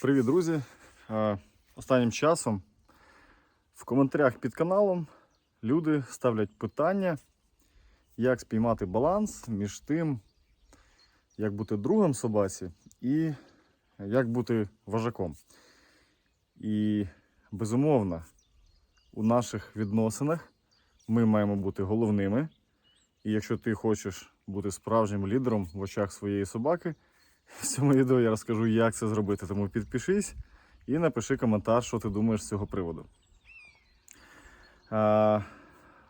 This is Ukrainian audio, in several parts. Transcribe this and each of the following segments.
Привіт, друзі! Е, Останнім часом в коментарях під каналом люди ставлять питання, як спіймати баланс між тим, як бути другом собаці і як бути вожаком. І безумовно, у наших відносинах ми маємо бути головними. І якщо ти хочеш бути справжнім лідером в очах своєї собаки, в цьому відео я розкажу, як це зробити. Тому підпишись і напиши коментар, що ти думаєш з цього приводу.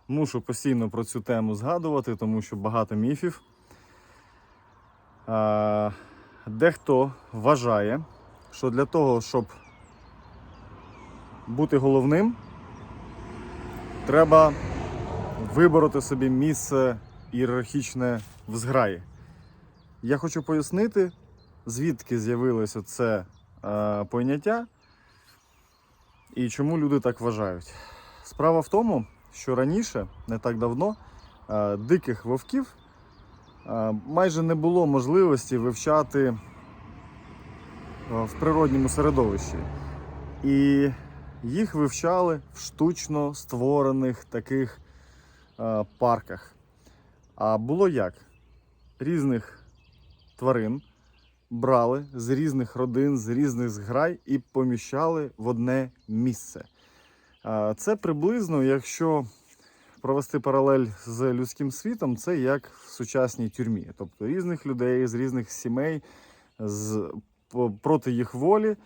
Мушу постійно про цю тему згадувати, тому що багато міфів. Дехто вважає, що для того, щоб бути головним, треба вибороти собі місце ієрархічне в зграї. Я хочу пояснити, звідки з'явилося це е, поняття і чому люди так вважають. Справа в тому, що раніше, не так давно, е, диких вовків е, майже не було можливості вивчати е, в природньому середовищі. І їх вивчали в штучно створених таких е, парках. А було як? Різних тварин брали з різних родин, з різних зграй і поміщали в одне місце. Це приблизно, якщо провести паралель з людським світом, це як в сучасній тюрмі. Тобто різних людей з різних сімей з, проти їх волі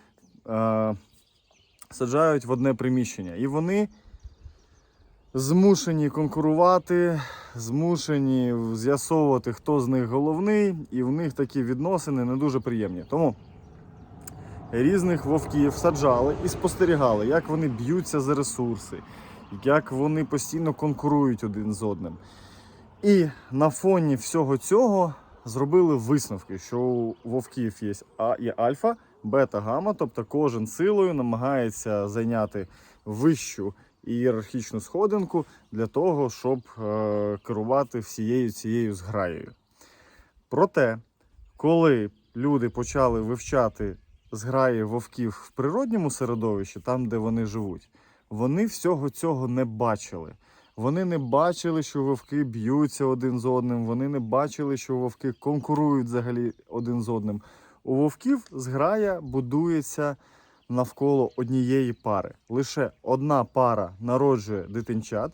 саджають в одне приміщення. І вони змушені конкурувати, змушені з'ясовувати, хто з них головний, і в них такі відносини не дуже приємні. Тому різних вовків саджали і спостерігали, як вони б'ються за ресурси, як вони постійно конкурують один з одним. І на фоні всього цього зробили висновки, що у вовків є, а, є альфа, бета, гамма, тобто кожен силою намагається зайняти вищу ієрархічну сходинку для того, щоб е, керувати всією цією зграєю. Проте, коли люди почали вивчати зграї вовків в природньому середовищі, там, де вони живуть, вони всього цього не бачили. Вони не бачили, що вовки б'ються один з одним, вони не бачили, що вовки конкурують взагалі один з одним. У вовків зграя будується навколо однієї пари. Лише одна пара народжує дитинчат,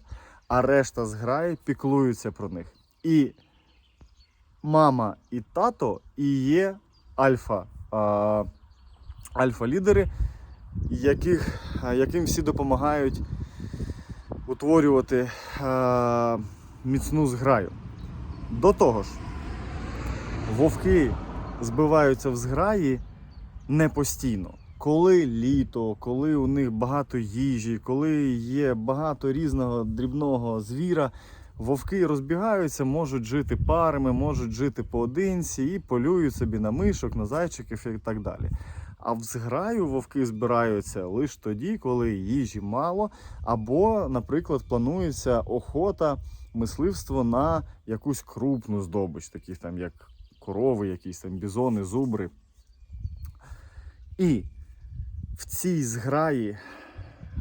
а решта зграї піклуються про них. І мама і тато і є альфа, а, альфа-лідери, яких, яким всі допомагають утворювати а, міцну зграю. До того ж, вовки збиваються в зграї не постійно. Коли літо, коли у них багато їжі, коли є багато різного дрібного звіра, вовки розбігаються, можуть жити парами, можуть жити поодинці і полюють собі на мишок, на зайчиків і так далі. А в зграю вовки збираються лише тоді, коли їжі мало, або, наприклад, планується охота, мисливство на якусь крупну здобич, таких там як корови, якісь там бізони, зубри. І в цій зграї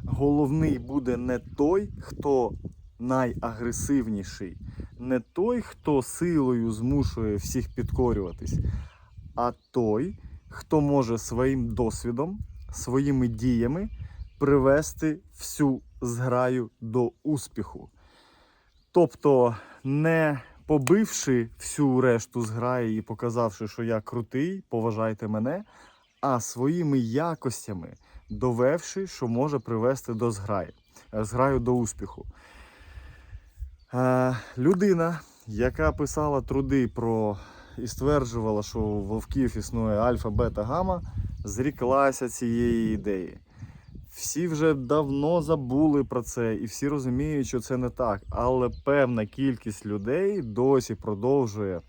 головний буде не той, хто найагресивніший, не той, хто силою змушує всіх підкорюватись, а той, хто може своїм досвідом, своїми діями привести всю зграю до успіху. Тобто, не побивши всю решту зграї і показавши, що я крутий, поважайте мене, а своїми якостями довевши, що може привести до зграї, е, зграю до успіху. Е, людина, яка писала труди про і стверджувала, що у вовків існує альфа, бета, гамма, зріклася цієї ідеї. Всі вже давно забули про це, і всі розуміють, що це не так. Але певна кількість людей досі продовжує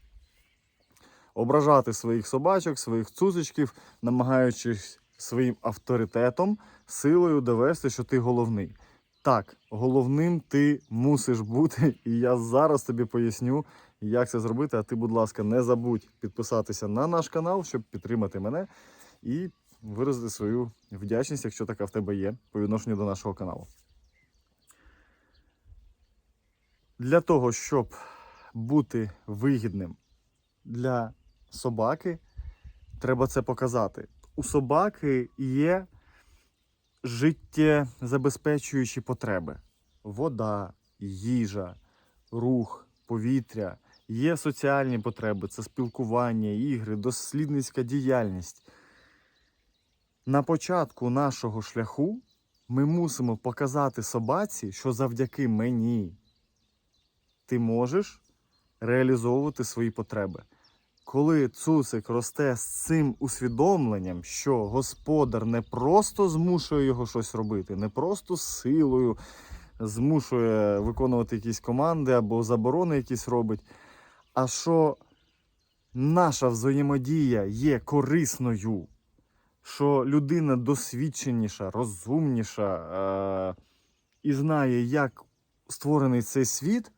ображати своїх собачок, своїх цуцичків, намагаючись своїм авторитетом, силою довести, що ти головний. Так, головним ти мусиш бути, і я зараз тобі поясню, як це зробити. А ти, будь ласка, не забудь підписатися на наш канал, щоб підтримати мене і виразити свою вдячність, якщо така в тебе є, по відношенню до нашого каналу. Для того, щоб бути вигідним для собаки, треба це показати. У собаки є життєзабезпечуючі потреби: вода, їжа, рух, повітря. Є соціальні потреби, це спілкування, ігри, дослідницька діяльність. На початку нашого шляху ми мусимо показати собаці, що завдяки мені ти можеш реалізовувати свої потреби. Коли цуцик росте з цим усвідомленням, що господар не просто змушує його щось робити, не просто силою змушує виконувати якісь команди або заборони якісь робить, а що наша взаємодія є корисною, що людина досвідченіша, розумніша е- і знає, як створений цей світ,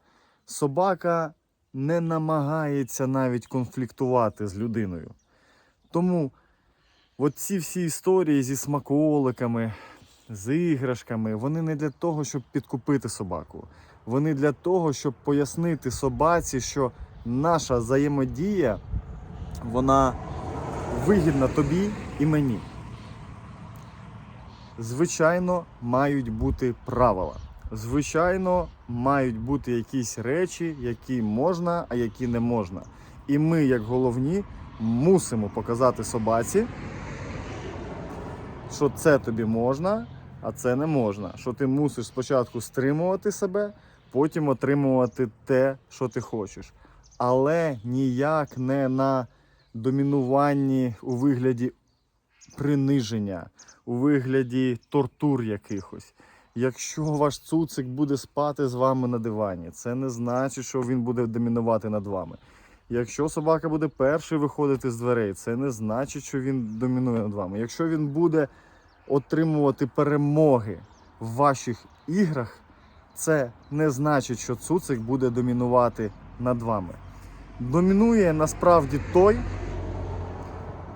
собака не намагається навіть конфліктувати з людиною. Тому от ці всі історії зі смаколиками, з іграшками, вони не для того, щоб підкупити собаку. Вони для того, щоб пояснити собаці, що наша взаємодія вона вигідна тобі і мені. Звичайно, мають бути правила. Звичайно, мають бути якісь речі, які можна, а які не можна. І ми, як головні, мусимо показати собаці, що це тобі можна, а це не можна. Що ти мусиш спочатку стримувати себе, потім отримувати те, що ти хочеш. Але ніяк не на домінуванні у вигляді приниження, у вигляді тортур якихось. Якщо ваш цуцик буде спати з вами на дивані, це не значить, що він буде домінувати над вами. Якщо собака буде перший виходити з дверей, це не значить, що він домінує над вами. Якщо він буде отримувати перемоги в ваших іграх, це не значить, що цуцик буде домінувати над вами. Домінує насправді той,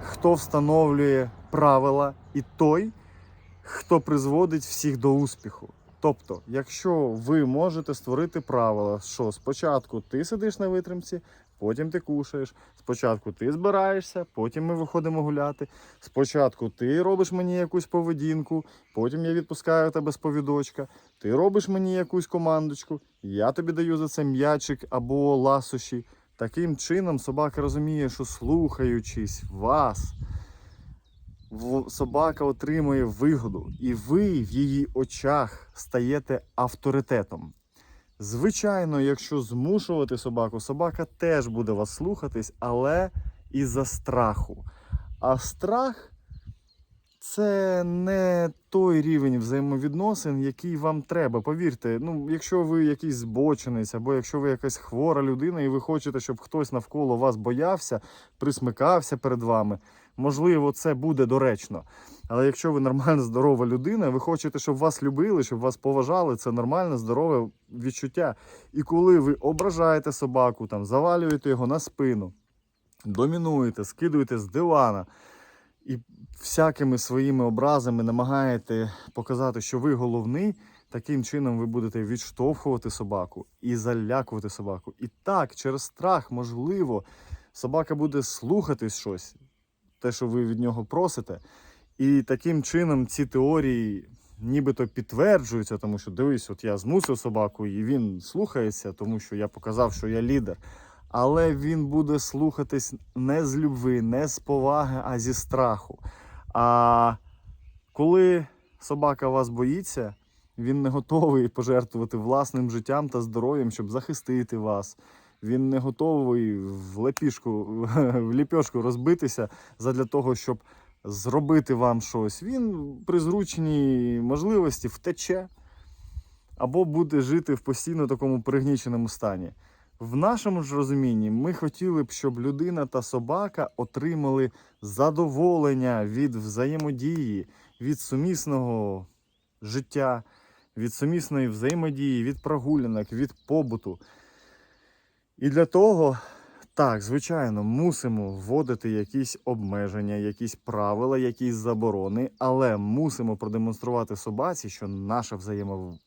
хто встановлює правила, і той, хто призводить всіх до успіху. Тобто, якщо ви можете створити правила, що спочатку ти сидиш на витримці, потім ти кушаєш, спочатку ти збираєшся, потім ми виходимо гуляти. Спочатку ти робиш мені якусь поведінку, потім я відпускаю тебе з повідочка, ти робиш мені якусь командочку, я тобі даю за це м'ячик або ласощі. Таким чином собака розуміє, що слухаючись вас, собака отримує вигоду, і ви в її очах стаєте авторитетом. Звичайно, якщо змушувати собаку, собака теж буде вас слухатись, але із-за страху. А страх це не той рівень взаємовідносин, який вам треба. Повірте, ну, якщо ви якийсь збочинець, або якщо ви якась хвора людина, і ви хочете, щоб хтось навколо вас боявся, присмикався перед вами, можливо, це буде доречно. Але якщо ви нормальна, здорова людина, ви хочете, щоб вас любили, щоб вас поважали, це нормальне, здорове відчуття. І коли ви ображаєте собаку, там, завалюєте його на спину, домінуєте, скидуєте з дивана і всякими своїми образами намагаєте показати, що ви головний, таким чином ви будете відштовхувати собаку і залякувати собаку. І так, через страх, можливо, собака буде слухатись щось, те, що ви від нього просите. І таким чином ці теорії нібито підтверджуються, тому що дивись, от я змусив собаку, і він слухається, тому що я показав, що я лідер. Але він буде слухатись не з любви, не з поваги, а зі страху. А коли собака вас боїться, він не готовий пожертвувати власним життям та здоров'ям, щоб захистити вас. Він не готовий в лепішку, в ліпьошку розбитися задля того, щоб зробити вам щось. Він при зручній можливості втече або буде жити в постійно такому пригніченому стані. В нашому ж розумінні ми хотіли б, щоб людина та собака отримали задоволення від взаємодії, від сумісного життя, від сумісної взаємодії, від прогулянок, від побуту. І для того Так, звичайно, мусимо вводити якісь обмеження, якісь правила, якісь заборони, але мусимо продемонструвати собаці, що наша взаємо,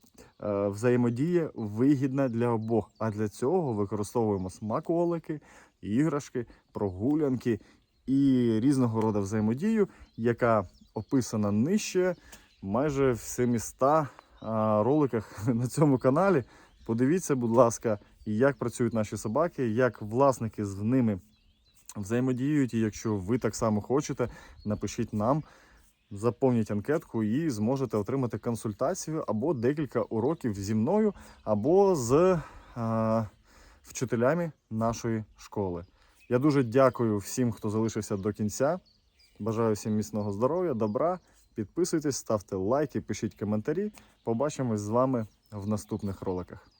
е, взаємодія вигідна для обох. А для цього використовуємо смаколики, іграшки, прогулянки і різного роду взаємодію, яка описана нижче майже в 700 роликах на цьому каналі. Подивіться, будь ласка, як працюють наші собаки, як власники з ними взаємодіють. І якщо ви так само хочете, напишіть нам, заповніть анкетку і зможете отримати консультацію або декілька уроків зі мною, або з а, вчителями нашої школи. Я дуже дякую всім, хто залишився до кінця. Бажаю всім міцного здоров'я, добра. Підписуйтесь, ставте лайки, пишіть коментарі. Побачимось з вами в наступних роликах.